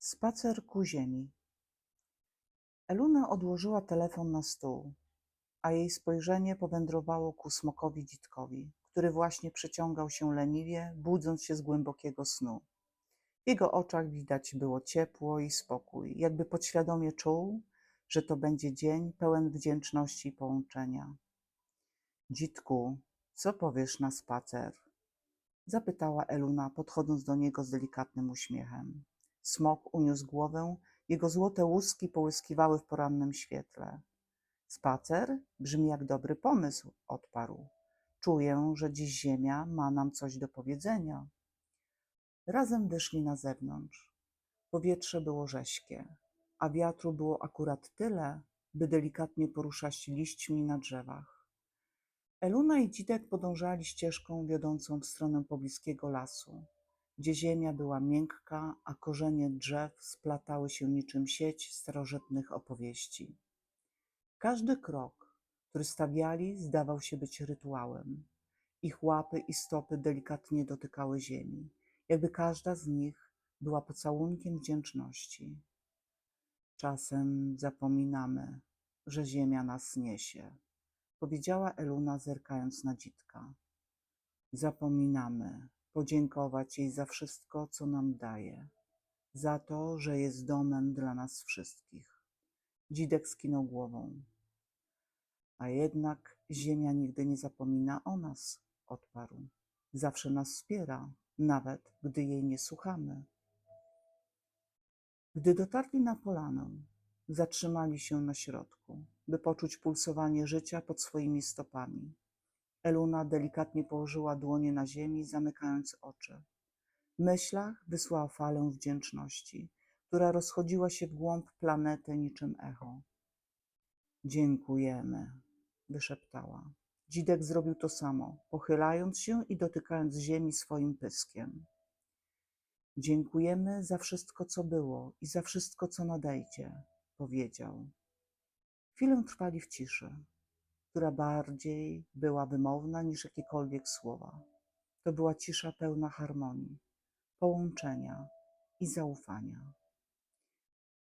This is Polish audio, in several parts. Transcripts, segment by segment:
Spacer ku ziemi. Eluna odłożyła telefon na stół, a jej spojrzenie powędrowało ku smokowi dzitkowi, który właśnie przeciągał się leniwie, budząc się z głębokiego snu. W jego oczach widać było ciepło i spokój, jakby podświadomie czuł, że to będzie dzień pełen wdzięczności i połączenia. Dzitku, co powiesz na spacer? Zapytała Eluna, podchodząc do niego z delikatnym uśmiechem. Smok uniósł głowę, jego złote łuski połyskiwały w porannym świetle. Spacer brzmi jak dobry pomysł, odparł. Czuję, że dziś ziemia ma nam coś do powiedzenia. Razem wyszli na zewnątrz. Powietrze było rześkie, a wiatru było akurat tyle, by delikatnie poruszać liśćmi na drzewach. Eluna i Dzidek podążali ścieżką wiodącą w stronę pobliskiego lasu, gdzie ziemia była miękka, a korzenie drzew splatały się niczym sieć starożytnych opowieści. Każdy krok, który stawiali, zdawał się być rytuałem. Ich łapy i stopy delikatnie dotykały ziemi, jakby każda z nich była pocałunkiem wdzięczności. Czasem zapominamy, że ziemia nas niesie, powiedziała Eluna, zerkając na dzitka. Zapominamy podziękować jej za wszystko, co nam daje, za to, że jest domem dla nas wszystkich. Dzidek skinął głową. A jednak ziemia nigdy nie zapomina o nas, odparł. Zawsze nas wspiera, nawet gdy jej nie słuchamy. Gdy dotarli na polanę, zatrzymali się na środku, by poczuć pulsowanie życia pod swoimi stopami. Eluna delikatnie położyła dłonie na ziemi, zamykając oczy. W myślach wysłała falę wdzięczności, która rozchodziła się w głąb planety niczym echo. Dziękujemy, wyszeptała. Dzidek zrobił to samo, pochylając się i dotykając ziemi swoim pyskiem. Dziękujemy za wszystko, co było i za wszystko, co nadejdzie, powiedział. Chwilę trwali w ciszy, która bardziej była wymowna niż jakiekolwiek słowa. To była cisza pełna harmonii, połączenia i zaufania.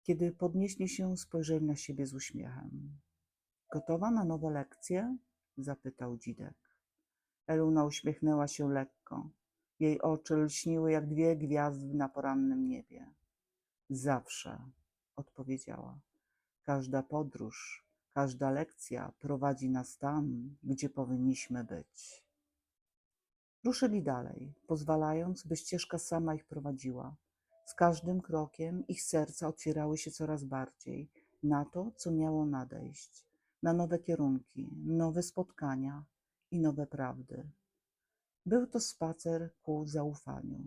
Kiedy podnieśli się, spojrzeli na siebie z uśmiechem. Gotowa na nowe lekcje? zapytał Dzidek. Eluna uśmiechnęła się lekko. Jej oczy lśniły jak dwie gwiazdy na porannym niebie. Zawsze, odpowiedziała. Każda podróż, każda lekcja prowadzi nas tam, gdzie powinniśmy być. Ruszyli dalej, pozwalając, by ścieżka sama ich prowadziła. Z każdym krokiem ich serca otwierały się coraz bardziej na to, co miało nadejść, na nowe kierunki, nowe spotkania i nowe prawdy. Był to spacer ku zaufaniu,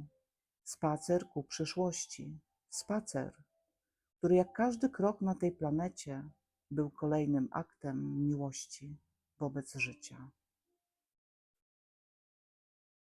spacer ku przyszłości, spacer, który jak każdy krok na tej planecie był kolejnym aktem miłości wobec życia.